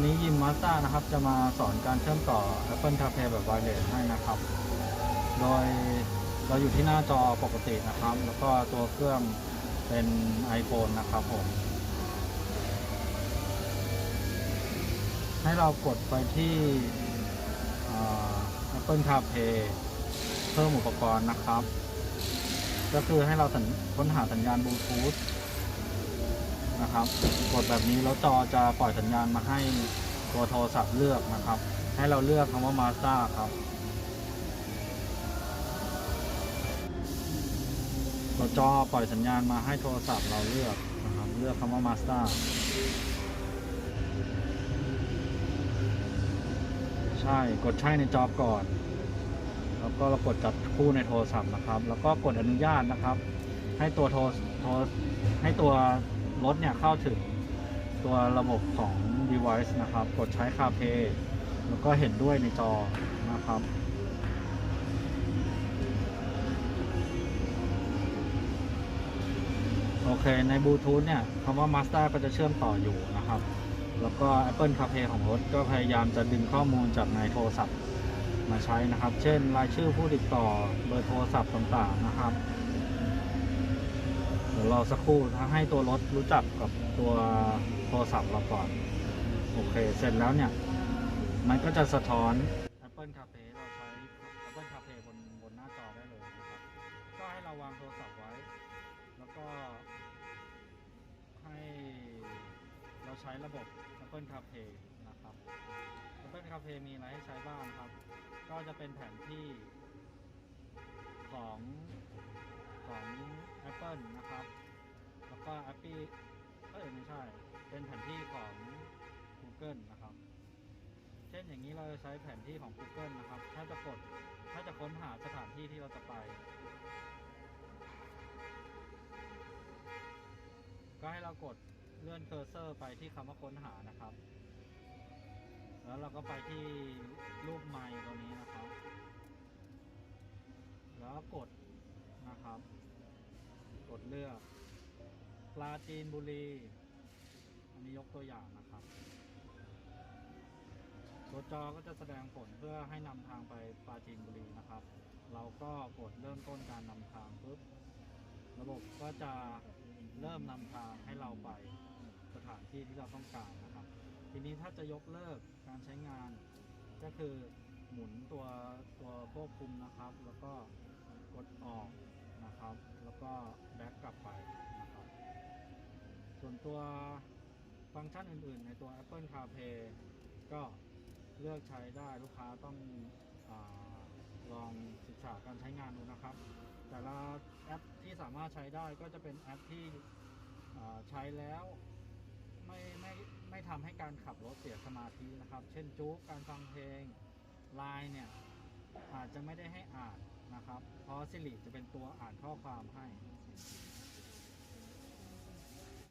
วันนี้ยิมมาส t านะครับ จะมาสอนการเชื่อมต่อ Apple CarPlay แบบ wireless ให้นะครับ โดยเราอยู่ที่หน้าจอปกตินะครับ แล้วก็ตัวเครื่องเป็น iPhone นะครับผม ให้เรากดไปที่อ่า Apple CarPlay เพิ่มอุปกรณ์นะครับ ก็คือให้เราค้นหาสัญญาณบลูทูธ นะครับ กดแบบนี้แล้วจอจะปล่อยสัญญาณมาให้ตัวโทรศัพท์เลือกนะครับ ให้เราเลือกคำว่า Mazda ครับตัวจอปล่อยสัญญาณมาให้โทรศัพท์เราเลือกนะครับเลือกคำว่า Mazda ใช่กดใช่ในจอก่อนแล้วก็เรากดจับคู่ในโทรศัพท์นะครับ แล้วก็กดอนุญาตนะครับ ให้ตัวโทรโทรให้ตัว รถเนี่ยเข้าถึงตัวระบบของ device นะครับ กดใช้ CarPlay แล้วก็เห็นด้วยในจอนะครับโอเค ในบลูทูธเนี่ยคำว่า Mazda ก็จะเชื่อมต่ออยู่นะครับ แล้วก็ Apple CarPlay ของรถก็พยายามจะดึงข้อมูลจากในโทรศัพท์มาใช้นะครับ เช่น รายชื่อผู้ติดต่อ เบอร์โทรศัพท์ต่างๆนะครับ รอสักครู่ถ้าให้ตัวรถรู้จักกับตัวโทรศัพท์เราก่อน โอเค เสร็จแล้วเนี่ย มันก็จะสะท้อน Apple CarPlay เราใช้ Apple CarPlay บนบนหน้าจอได้เลยนะครับ ก็ให้เราวางโทรศัพท์ไว้ แล้วก็ให้เราใช้ระบบ Apple CarPlay นะครับ Apple CarPlay มีอะไรให้ใช้บ้างครับ ก็จะเป็นแผนที่ของของ Apple นะครับ แล้วก็ Apple เอ้ยไม่ใช่ เป็นแผนที่ของ Google นะครับ เช่นอย่างนี้เราจะใช้แผนที่ของ Google นะครับ ถ้าจะกด ถ้าจะค้นหาสถานที่ที่เราจะไป ก็ให้เรากดเลื่อนเคอร์เซอร์ไปที่คำว่าค้นหานะครับ แล้วเราก็ไปที่รูปไมค์ตัวนี้นะครับ แล้วกดนะครับ กดเลือกปลาจีนบุรี อันนี้ยกตัวอย่างนะครับ ตัวจอก็จะแสดงผลเพื่อให้นำทางไปปราจีนบุรีนะครับ เราก็กดเริ่มต้นการนำทางปุ๊บระบบก็จะเริ่มนำทางให้เราไปสถานที่ที่เราต้องการนะครับ ทีนี้ถ้าจะยกเลิกการใช้งานก็คือหมุนตัวตัวควบคุมนะครับ แล้วก็กดออก นะครับ แล้วก็แบ็กกลับไปนะครับ ส่วนตัวฟังก์ชันอื่นๆ ในตัว Apple CarPlay ก็เลือกใช้ได้ลูกค้าต้องอลองศึกษาการใช้งานดูนะครับ แต่ละแอปที่สามารถใช้ได้ก็จะเป็นแอปที่ใช้แล้วไม่ไม่ไม่ทำให้การขับรถเสียสมาธินะครับ เช่นจุกการฟังเพลงไลน์เนี่ยอาจจะไม่ได้ให้อ่าน นะครับ เพราะสิริจะเป็นตัวอ่านข้อความให้